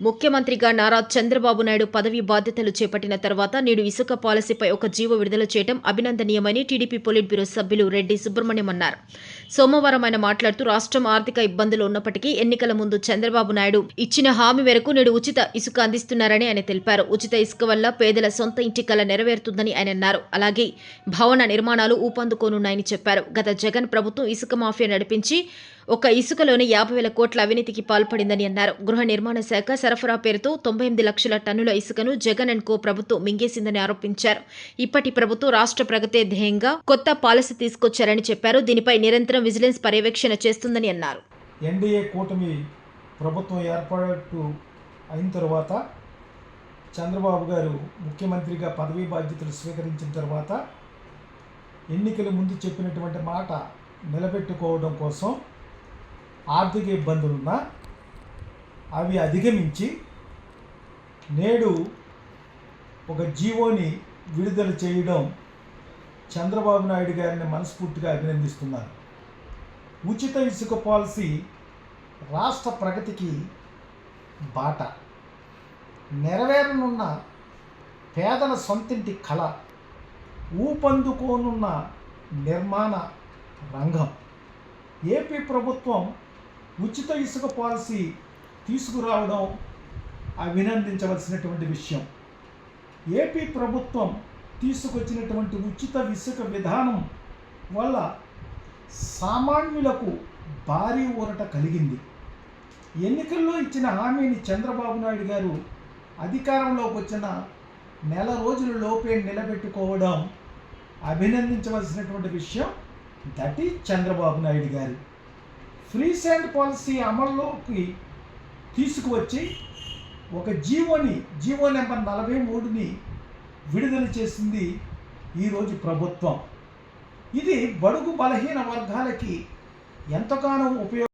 ముఖ్యమంత్రిగా నారా చంద్రబాబు నాయుడు పదవి బాధ్యతలు చేపట్టిన తర్వాత నేడు ఇసుక పాలసీపై ఒక జీవో విడుదల చేయడం అభినందనీయమని టీడీపీ పొలిట్ బ్యూరో సభ్యులు రెడ్డి సుబ్రహ్మణ్యం అన్నారు. సోమవారం ఆయన మాట్లాడుతూ రాష్ట్రం ఆర్థిక ఇబ్బందులు ఉన్నప్పటికీ ఎన్నికల ముందు చంద్రబాబు నాయుడు ఇచ్చిన హామీ మేరకు నేడు ఉచిత ఇసుక అందిస్తున్నారని ఆయన తెలిపారు. ఉచిత ఇసుక వల్ల పేదల సొంత ఇంటి కల నెరవేరుతుందని ఆయన అన్నారు. అలాగే భవన నిర్మాణాలు ఊపందుకోనున్నాయని చెప్పారు. గత జగన్ ప్రభుత్వం ఇసుక మాఫియా నడిపించి ఒక ఇసుకలోని యాభై వేల కోట్ల అవినీతికి పాల్పడిందని అన్నారు. గృహ నిర్మాణ శాఖ సరఫరా పేరుతో తొంభై ఎనిమిది లక్షల టన్నుల ఇసుకను జగన్ అండ్ కో ప్రభుత్వం మింగేసిందని ఆరోపించారు. ఇప్పటి ప్రభుత్వం రాష్ట్ర ప్రగతే ధ్యేయంగా కొత్త పాలసీ తీసుకొచ్చారని చెప్పారు. దీనిపై నిరంతరం విజిలెన్స్ పర్యవేక్షణ చేస్తుందని అన్నారు. ఎన్డీఏ కూటమి ప్రభుత్వం ఏర్పాటు అయిన తర్వాత చంద్రబాబు గారు ముఖ్యమంత్రిగా పదవీ బాధ్యతలు స్వీకరించిన తర్వాత ఎన్నికల ముందు చెప్పినటువంటి మాట నిలబెట్టుకోవడం కోసం ఆర్థిక ఇబ్బందులున్నా అవి అధిగమించి నేడు ఒక జీవోని విడుదల చేయడం చంద్రబాబు నాయుడు గారిని మనస్ఫూర్తిగా అభినందిస్తున్నారు ఉచిత ఇసుక పాలసీ రాష్ట్ర ప్రగతికి బాట. నెరవేరనున్న పేదల సొంతింటి కళ ఊపందుకోనున్న నిర్మాణ రంగం. ఏపీ ప్రభుత్వం ఉచిత ఇసుక పాలసీ తీసుకురావడం అభినందించవలసినటువంటి విషయం. ఏపీ ప్రభుత్వం తీసుకొచ్చినటువంటి ఉచిత ఇసుక విధానం వల్ల సామాన్యులకు భారీ ఊరట కలిగింది. ఎన్నికల్లో ఇచ్చిన హామీని చంద్రబాబు నాయుడు గారు అధికారంలోకి వచ్చిన నెల రోజుల లోపే నిలబెట్టుకోవడం అభినందించవలసినటువంటి విషయం దట్ ఈ చంద్రబాబు నాయుడు గారు ఫ్రీ శాండ్ పాలసీ అమల్లోకి తీసుకువచ్చి ఒక జీవోని జీవో నెంబర్ నలభై మూడుని విడుదల చేసింది ఈరోజు ప్రభుత్వం. ఇది బడుగు బలహీన వర్గాలకి ఎంతగానో ఉపయోగ